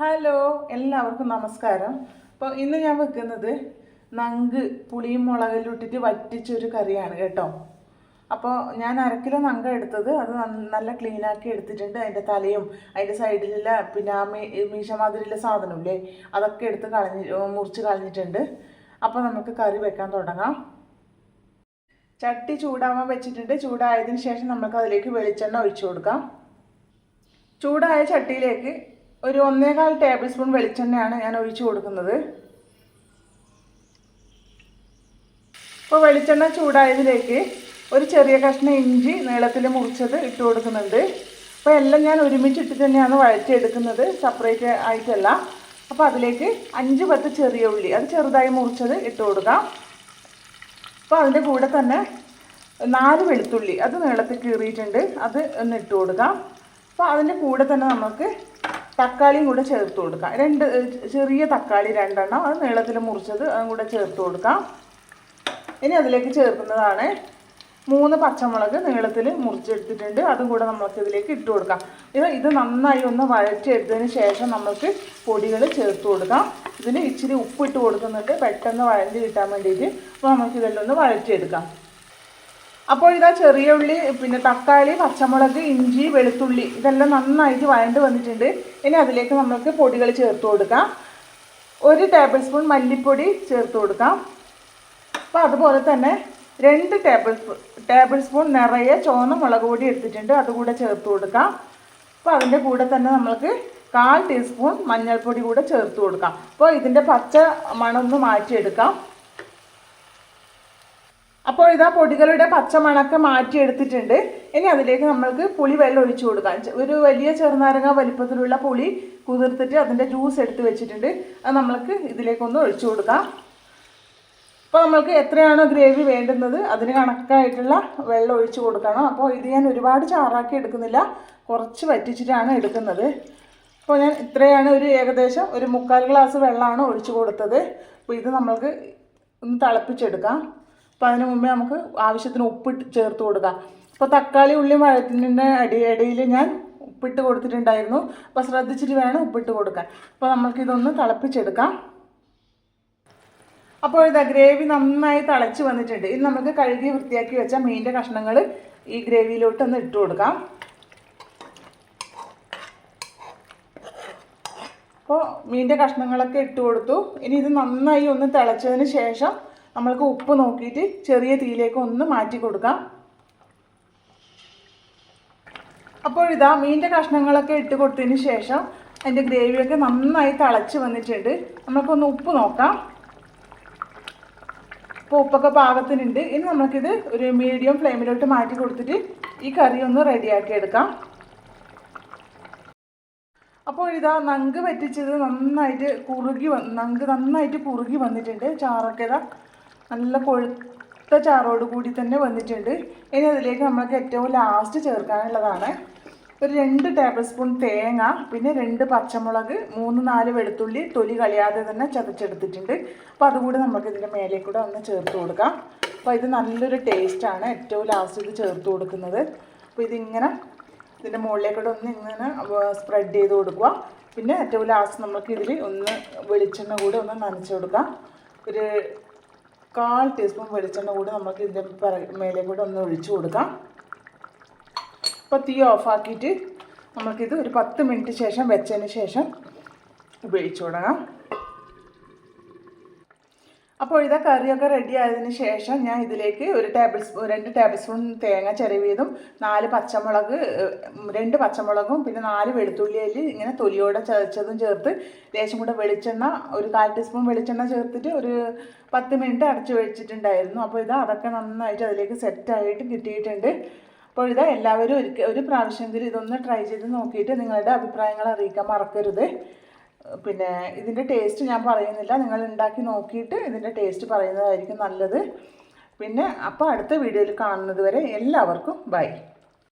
Hello എല്ലാവർക്കും നമസ്കാരം. അപ്പോൾ ഇന്ന് ഞാൻ വെക്കുന്നത് നങ്ക് പുളിയും മുളകിലും ഇട്ടിട്ട് വറ്റിച്ചൊരു കറിയാണ് കേട്ടോ. അപ്പോൾ ഞാൻ അര കിലോ നങ്ക എടുത്തത്. അത് നല്ല ക്ലീനാക്കി എടുത്തിട്ടുണ്ട്. അതിന്റെ തലയും അതിന്റെ സൈഡിലുള്ള പിന്നെ ആ മീ മീശ മാതിരിയുള്ള സാധനമില്ലേ അതൊക്കെ എടുത്ത് കളഞ്ഞ് മുറിച്ച് കളഞ്ഞിട്ടുണ്ട്. അപ്പോൾ നമുക്ക് കറി വെക്കാൻ തുടങ്ങാം. ചട്ടി ചൂടാവാൻ വെച്ചിട്ടുണ്ട്. ചൂടായതിന് ശേഷം നമുക്ക് അതിലേക്ക് വെളിച്ചെണ്ണ ഒഴിച്ചു കൊടുക്കാം. ചൂടായ ചട്ടിയിലേക്ക് ഒരു ഒന്നേകാൽ ടേബിൾ സ്പൂൺ വെളിച്ചെണ്ണയാണ് ഞാൻ ഒഴിച്ചു കൊടുക്കുന്നത്. ഇപ്പോൾ വെളിച്ചെണ്ണ ചൂടായതിലേക്ക് ഒരു ചെറിയ കഷ്ണം ഇഞ്ചി നീളത്തിൽ മുറിച്ചത് ഇട്ട് കൊടുക്കുന്നുണ്ട്. അപ്പോൾ എല്ലാം ഞാൻ ഒരുമിച്ചിട്ട് തന്നെയാണ് വഴറ്റിയെടുക്കുന്നത്. സെപ്പറേറ്റ് ആയിട്ടല്ല. അപ്പോൾ അതിലേക്ക് അഞ്ച് പത്ത് ചെറിയ ഉള്ളി അത് ചെറുതായി മുറിച്ചത് ഇട്ട് കൊടുക്കാം. അപ്പോൾ അതിന്റെ കൂടെ തന്നെ നാല് വെളുത്തുള്ളി അത് നീളത്തിൽ കീറിയിട്ടുണ്ട് അത് ഒന്ന് ഇട്ട് കൊടുക്കാം. അപ്പോൾ അതിന്റെ കൂടെ തന്നെ നമുക്ക് തക്കാളിയും കൂടെ ചേർത്ത് കൊടുക്കാം. രണ്ട് ചെറിയ തക്കാളി രണ്ടെണ്ണം അത് നീളത്തിൽ മുറിച്ചത് അതും കൂടെ ചേർത്ത് കൊടുക്കാം. ഇനി അതിലേക്ക് ചേർക്കുന്നതാണ് മൂന്ന് പച്ചമുളക് നീളത്തിൽ മുറിച്ചെടുത്തിട്ടുണ്ട്. അതും കൂടെ നമുക്ക് ഇതിലേക്ക് ഇട്ട് കൊടുക്കാം. ഇത് ഇത് നന്നായി ഒന്ന് വഴറ്റിയെടുത്തതിന് ശേഷം നമുക്ക് പൊടികൾ ചേർത്ത് കൊടുക്കാം. ഇതിന് ഇച്ചിരി ഉപ്പിട്ട് കൊടുക്കുന്നുണ്ട്. പെട്ടെന്ന് വഴണ്ടി കിട്ടാൻ വേണ്ടിയിട്ട് അപ്പോൾ നമുക്ക് ഇതെല്ലാം ഒന്ന് വഴറ്റിയെടുക്കാം. അപ്പോൾ ഇതാ ചെറിയ ഉള്ളി പിന്നെ തക്കാളി പച്ചമുളക് ഇഞ്ചി വെളുത്തുള്ളി ഇതെല്ലാം നന്നായിട്ട് വഴണ്ട് വന്നിട്ടുണ്ട്. ഇനി അതിലേക്ക് നമുക്ക് പൊടികൾ ചേർത്ത് കൊടുക്കാം. ഒരു ടേബിൾ സ്പൂൺ മല്ലിപ്പൊടി ചേർത്ത് കൊടുക്കാം. അപ്പോൾ അതുപോലെ തന്നെ രണ്ട് ടേബിൾ സ്പൂൺ ടേബിൾ സ്പൂൺ നിറയെ ചുവന്ന മുളക് പൊടി എടുത്തിട്ടുണ്ട്. അതുകൂടെ ചേർത്ത് കൊടുക്കാം. അപ്പോൾ അതിന്റെ കൂടെ തന്നെ നമുക്ക് കാൽ ടീസ്പൂൺ മഞ്ഞൾപ്പൊടി കൂടെ ചേർത്ത് കൊടുക്കാം. അപ്പോൾ ഇതിന്റെ പച്ച മണമൊന്ന് മാറ്റിയെടുക്കാം. അപ്പോൾ ഇതാ പൊടികളുടെ പച്ചമണക്ക് മാറ്റിയെടുത്തിട്ടുണ്ട്. ഇനി അതിലേക്ക് നമ്മൾക്ക് പുളി വെള്ളം ഒഴിച്ചു കൊടുക്കാം. ഒരു വലിയ ചെറുനാരങ്ങ വലിപ്പത്തിലുള്ള പുളി കുതിർത്തിട്ട് അതിന്റെ ജ്യൂസ് എടുത്ത് വെച്ചിട്ടുണ്ട്. അത് നമ്മൾക്ക് ഇതിലേക്കൊന്ന് ഒഴിച്ചു കൊടുക്കാം. അപ്പോൾ നമ്മൾക്ക് എത്രയാണോ ഗ്രേവി വേണ്ടുന്നത് അതിന് കണക്കായിട്ടുള്ള വെള്ളം ഒഴിച്ചു കൊടുക്കണം. അപ്പോൾ ഇത് ഞാൻ ഒരുപാട് ചാറാക്കി എടുക്കുന്നില്ല. കുറച്ച് വറ്റിച്ചിട്ടാണ് എടുക്കുന്നത്. അപ്പോൾ ഞാൻ ഇത്രയാണ് ഒരു ഏകദേശം ഒരു മുക്കാൽ ഗ്ലാസ് വെള്ളമാണ് ഒഴിച്ചു കൊടുത്തത്. അപ്പോൾ ഇത് നമ്മൾക്ക് ഒന്ന് തിളപ്പിച്ചെടുക്കാം. അപ്പോൾ അതിന് മുമ്പേ നമുക്ക് ആവശ്യത്തിന് ഉപ്പിട്ട് ചേർത്ത് കൊടുക്കാം. അപ്പോൾ തക്കാളി ഉള്ളി മഴത്തിന്റെ അടി ഇടയിൽ ഞാൻ ഉപ്പിട്ട് കൊടുത്തിട്ടുണ്ടായിരുന്നു. അപ്പോൾ ശ്രദ്ധിച്ചിട്ട് വേണം ഉപ്പിട്ട് കൊടുക്കാൻ. അപ്പോൾ നമ്മൾക്കിതൊന്ന് തിളപ്പിച്ചെടുക്കാം. അപ്പോൾ ഇതാ ഗ്രേവി നന്നായി തിളച്ച് വന്നിട്ടുണ്ട്. ഇത് നമുക്ക് കഴുകി വൃത്തിയാക്കി വെച്ച മീനിന്റെ കഷ്ണങ്ങൾ ഈ ഗ്രേവിയിലോട്ട് ഒന്ന് ഇട്ട് കൊടുക്കാം. അപ്പോൾ മീനിന്റെ കഷ്ണങ്ങളൊക്കെ ഇട്ട് കൊടുത്തു. ഇനി ഇത് നന്നായി ഒന്ന് തിളച്ചതിന് ശേഷം നമ്മൾക്ക് ഉപ്പ് നോക്കിയിട്ട് ചെറിയ തീയിലേക്ക് ഒന്ന് മാറ്റി കൊടുക്കാം. അപ്പോൾ ഇതാ മീനിന്റെ കഷ്ണങ്ങളൊക്കെ ഇട്ട് കൊടുത്തതിന് ശേഷം അതിന്റെ ഗ്രേവിയൊക്കെ നന്നായി തിളച്ച് വന്നിട്ടുണ്ട്. നമുക്കൊന്ന് ഉപ്പ് നോക്കാം. അപ്പോൾ ഉപ്പൊക്കെ പാകത്തിനുണ്ട്. ഇനി നമുക്കിത് ഒരു മീഡിയം ഫ്ലെയിമിലോട്ട് മാറ്റി കൊടുത്തിട്ട് ഈ കറി ഒന്ന് റെഡിയാക്കി എടുക്കാം. അപ്പോൾ ഇതാ നങ്ക് പറ്റിച്ചത് നന്നായിട്ട് കുറുകി വന്ന് നങ്ക് നന്നായിട്ട് കുറുകി വന്നിട്ടുണ്ട്. ചാറൊക്കെ ഇതാ നല്ല കൊഴുത്ത ചാറോട് കൂടി തന്നെ വന്നിട്ടുണ്ട്. ഇനി അതിലേക്ക് നമുക്ക് ഏറ്റവും ലാസ്റ്റ് ചേർക്കാനുള്ളതാണ്. ഒരു രണ്ട് ടേബിൾ സ്പൂൺ തേങ്ങ പിന്നെ രണ്ട് പച്ചമുളക് മൂന്ന് നാല് വെളുത്തുള്ളി തൊലി കളയാതെ തന്നെ ചതച്ചെടുത്തിട്ടുണ്ട്. അപ്പോൾ അതുകൂടി നമുക്ക് ഇതിന്റെ മേലെ കൂടെ ഒന്ന് ചേർത്ത് കൊടുക്കാം. അപ്പോൾ ഇത് നല്ലൊരു ടേസ്റ്റാണ് ഏറ്റവും ലാസ്റ്റ് ഇത് ചേർത്ത് കൊടുക്കുന്നത്. അപ്പോൾ ഇതിങ്ങനെ ഇതിന്റെ മുകളിലേക്കൂടെ ഒന്ന് ഇങ്ങനെ സ്പ്രെഡ് ചെയ്ത് കൊടുക്കുക. പിന്നെ ഏറ്റവും ലാസ്റ്റ് നമുക്ക് ഇതിൽ ഒന്ന് വെളിച്ചെണ്ണ കൂടെ ഒന്ന് നനച്ച് കൊടുക്കാം. ഒരു കാൽ ടീസ്പൂൺ വെളിച്ചെണ്ണ കൂടി നമുക്ക് ഇതിന്റെ പിറ മേലെ കൂടെ ഒന്ന് ഒഴിച്ചു കൊടുക്കാം. അപ്പോൾ തീ ഓഫാക്കിയിട്ട് നമുക്കിത് ഒരു പത്ത് മിനിറ്റ് ശേഷം വെച്ചതിന് ശേഷം ഉപയോഗിച്ച് തുടങ്ങാം അപ്പോൾ ഇതാ കറിയൊക്കെ റെഡി ആയതിന് ശേഷം ഞാൻ ഇതിലേക്ക് ഒരു ടേബിൾ സ്പൂൺ രണ്ട് ടേബിൾ സ്പൂൺ തേങ്ങ ചിരവിയതും നാല് പച്ചമുളക് രണ്ട് പച്ചമുളകും പിന്നെ നാല് വെളുത്തുള്ളിയിൽ ഇങ്ങനെ തൊലിയോടെ ചതച്ചതും ചേർത്ത് ലേശം കൂടെ വെളിച്ചെണ്ണ ഒരു കാൽ ടീസ്പൂൺ വെളിച്ചെണ്ണ ചേർത്തിട്ട് ഒരു പത്ത് മിനിറ്റ് അടച്ചു വെച്ചിട്ടുണ്ടായിരുന്നു. അപ്പോൾ ഇതാ അതൊക്കെ നന്നായിട്ട് അതിലേക്ക് സെറ്റായിട്ട് കിട്ടിയിട്ടുണ്ട്. അപ്പോൾ ഇതാ എല്ലാവരും ഒരു ഒരു പ്രാവശ്യമെങ്കിലും ഇതൊന്ന് ട്രൈ ചെയ്ത് നോക്കിയിട്ട് നിങ്ങളുടെ അഭിപ്രായങ്ങൾ അറിയിക്കാൻ മറക്കരുത്. പിന്നെ ഇതിന്റെ ടേസ്റ്റ് ഞാൻ പറയുന്നില്ല. നിങ്ങൾ ഉണ്ടാക്കി നോക്കിയിട്ട് ഇതിന്റെ ടേസ്റ്റ് പറയുന്നതായിരിക്കും നല്ലത്. പിന്നെ അപ്പോൾ അടുത്ത വീഡിയോയിൽ കാണുന്നത് വരെ എല്ലാവർക്കും ബൈ